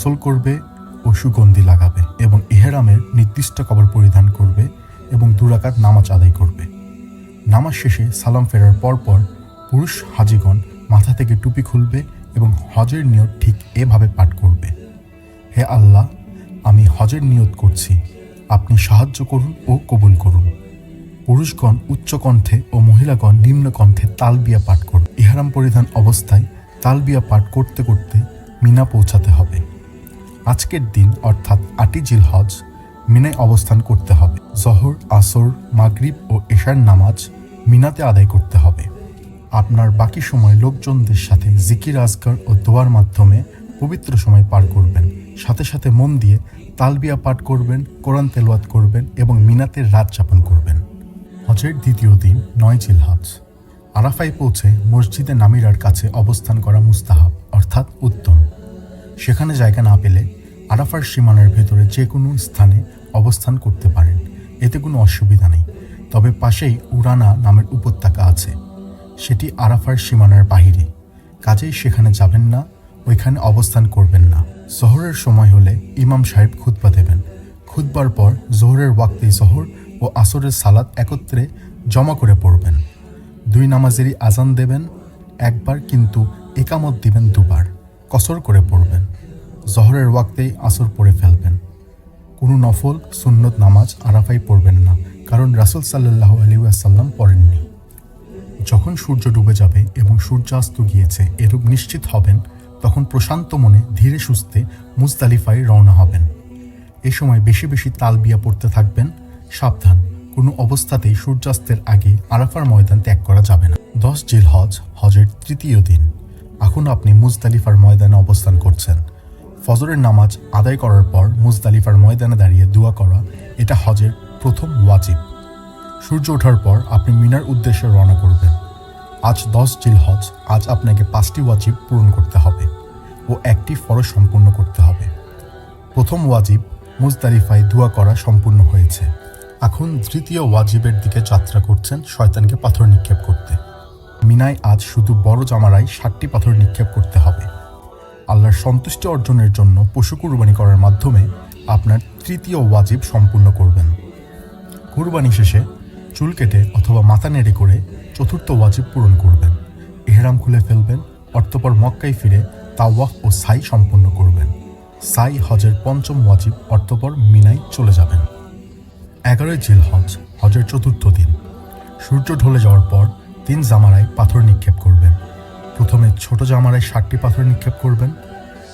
গোসল করবে ও সুগন্ধি লাগাবে এবং ইহেরামের নির্দিষ্ট কবর পরিধান করবে এবং দুরাকাত নামাজ আদায় করবে। নামাজ শেষে সালাম ফেরার পরপর পুরুষ হাজিগণ মাথা থেকে টুপি খুলবে এবং হজের নিয়ত ঠিক এভাবে পাঠ করবে। হে আল্লাহ, আমি হজের নিয়ত করছি। আপনি সাহায্য করুন ও কবুল করুন। পুরুষগণ উচ্চ কণ্ঠে ও মহিলাগণ নিম্ন কণ্ঠে তালবিয়া পাঠ করবে ইহারাম পরিধান অবস্থায় তালবিয়া পাঠ করতে করতে মিনা পৌঁছাতে হবে। আজকের দিন অর্থাৎ আটি জিল হজ মিনায় অবস্থান করতে হবে। জহর, আসর, মাগরিব ও এশার নামাজ মিনাতে আদায় করতে হবে। আপনার বাকি সময় লোকজনদের সাথে জিকির আজগার ও দোয়ার মাধ্যমে পবিত্র সময় পার করবেন। সাথে সাথে মন দিয়ে তালবিয়া পাঠ করবেন, কোরআন তেলাওয়াত করবেন এবং মিনাতে রাত যাপন করবেন। হজের দ্বিতীয় দিন, নয় জিলহজ আরাফায় পৌঁছে মসজিদে নামিরার কাছে অবস্থান করা মুস্তাহাব, অর্থাৎ উত্তম। সেখানে জায়গা না পেলে আরাফার সীমানার ভেতরে যে কোনো স্থানে অবস্থান করতে পারেন। এতে কোনো অসুবিধা নেই। তবে পাশেই উরানা নামের উপত্যকা আছে। সেটি আরাফার সীমানার বাহিরে। কাজেই সেখানে যাবেন না, ওইখানে অবস্থান করবেন না। জোহরের সময় হলে ইমাম সাহেব খুতবা দেবেন। খুতবার পর জোহরের ওয়াক্তে জোহর ও আসরের সালাদ একত্রে জমা করে পড়বেন। দুই নামাজেরই আজান দেবেন, একবার কিন্তু একামত দিবেন দুবার। কসর করে পড়বেন। জহরের ওয়াক্তেই আসর পড়ে ফেলবেন। কোনো নফল, সুন্নত নামাজ আরাফাই পড়বেন না, কারণ রাসুল সাল্লাহ আলী আসাল্লাম পড়েননি। যখন সূর্য ডুবে যাবে এবং সূর্যাস্ত গিয়েছে, এরূপ নিশ্চিত হবেন, তখন প্রশান্ত মনে ধীরে সুস্থে মুজদালিফায় রওনা হবেন। এ সময় বেশি বেশি তালবিয়া পড়তে থাকবেন, সাবধান, কোনো অবস্থাতেই সূর্যাস্তের আগে আরাফার ময়দান ত্যাগ করা যাবে না। দশ জিল হজ হজের তৃতীয় দিন। এখন আপনি মুজদালিফার ময়দানে অবস্থান করছেন। ফজরের নামাজ আদায় করার পর মুজদালিফার ময়দানে দাঁড়িয়ে দোয়া করা, এটা হজের প্রথম ওয়াজিব। সূর্য ওঠার পর আপনি মিনার উদ্দেশ্যে রওনা করবেন। আজ দশ জিল হজ, আজ আপনাকে পাঁচটি ওয়াজিব পূরণ করতে হবে ও একটি ফরজ সম্পূর্ণ করতে হবে। প্রথম ওয়াজিব, মুজদালিফায় দোয়া করা সম্পূর্ণ হয়েছে। এখন তৃতীয় ওয়াজিবের দিকে যাত্রা করছেন শয়তানকে পাথর নিক্ষেপ করতে। মিনায় আজ শুধু বড় জামারাই ষাটটি পাথর নিক্ষেপ করতে হবে। আল্লাহর সন্তুষ্টি অর্জনের জন্য পশু কুরবানি করার মাধ্যমে আপনার তৃতীয় ওয়াজিব সম্পূর্ণ করবেন। কুরবানি শেষে চুল কেটে অথবা মাথা নেড়ে করে চতুর্থ ওয়াজিব পূরণ করবেন। এহরাম খুলে ফেলবেন, অর্থপর মক্কায় ফিরে তাওয়াফ ও সাই সম্পূর্ণ করবেন। সাই হজের পঞ্চম ওয়াজিব, অর্থপর মিনাই চলে যাবেন। এগারোই জিল হজ হজের চতুর্থ দিন। সূর্য ঢলে যাওয়ার পর তিন জামারায় পাথর নিক্ষেপ করবেন। ছোট জামারায় ষাটটি পাথর নিক্ষেপ করবেন।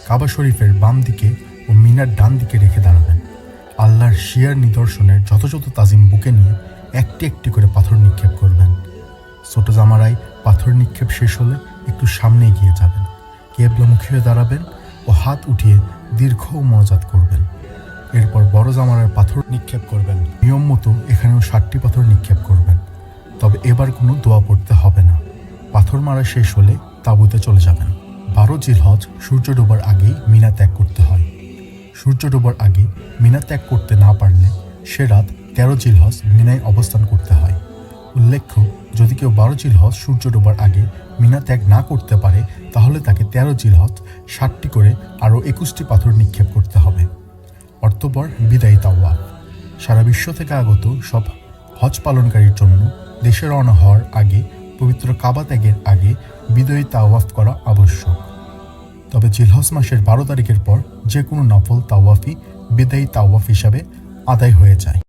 কাবা শরীফের বাম দিকে ও মিনার ডান দিকে রেখে দাঁড়াবেন। আল্লাহর শিয়ার নিদর্শনের যথাযথ তাজিম বুকে নিয়ে একটি একটি করে পাথর নিক্ষেপ করবেন। ছোট জামারায় পাথর নিক্ষেপ শেষ হলে একটু সামনে এগিয়ে যাবেন। কেবলামুখী হয়ে দাঁড়াবেন ও হাত উঠিয়ে দীর্ঘ মনোজাত করবেন। এরপর বড় জামারায় পাথর নিক্ষেপ করবেন। নিয়ম মতো এখানেও ষাটটি পাথর নিক্ষেপ করবেন। তবে এবার কোনো দোয়া পড়তে হবে না। পাথর মারা শেষ হলে তাঁবুতে চলে যাবেন। বারো জিলহজ সূর্য ডোবার আগেই মিনা ত্যাগ করতে হয়। সূর্য ডোবার আগে মিনা ত্যাগ করতে না পারলে সে রাত তেরো জিলহজ মিনায় অবস্থান করতে হয়। উল্লেখ্য, যদি কেউ বারো জিলহজ সূর্য ডোবার আগে মিনা ত্যাগ না করতে পারে, তাহলে তাকে তেরো জিলহজ ষাটটি করে আরও একুশটি পাথর নিক্ষেপ করতে হবে। অর্থপর বিদায়ী তাওয়াফ। সারা বিশ্ব থেকে আগত সব হজ পালনকারীর জন্য দেশে রওনা হওয়ার আগে পবিত্র কাবা ত্যাগের আগে বিদয়ী তাওয়াফ করা আবশ্যক। তবে জিলহস মাসের বারো তারিখের পর যে কোনো নফল তাওয়াফি বিদায়ী তাওয়াফ হিসাবে আদায় হয়ে যায়।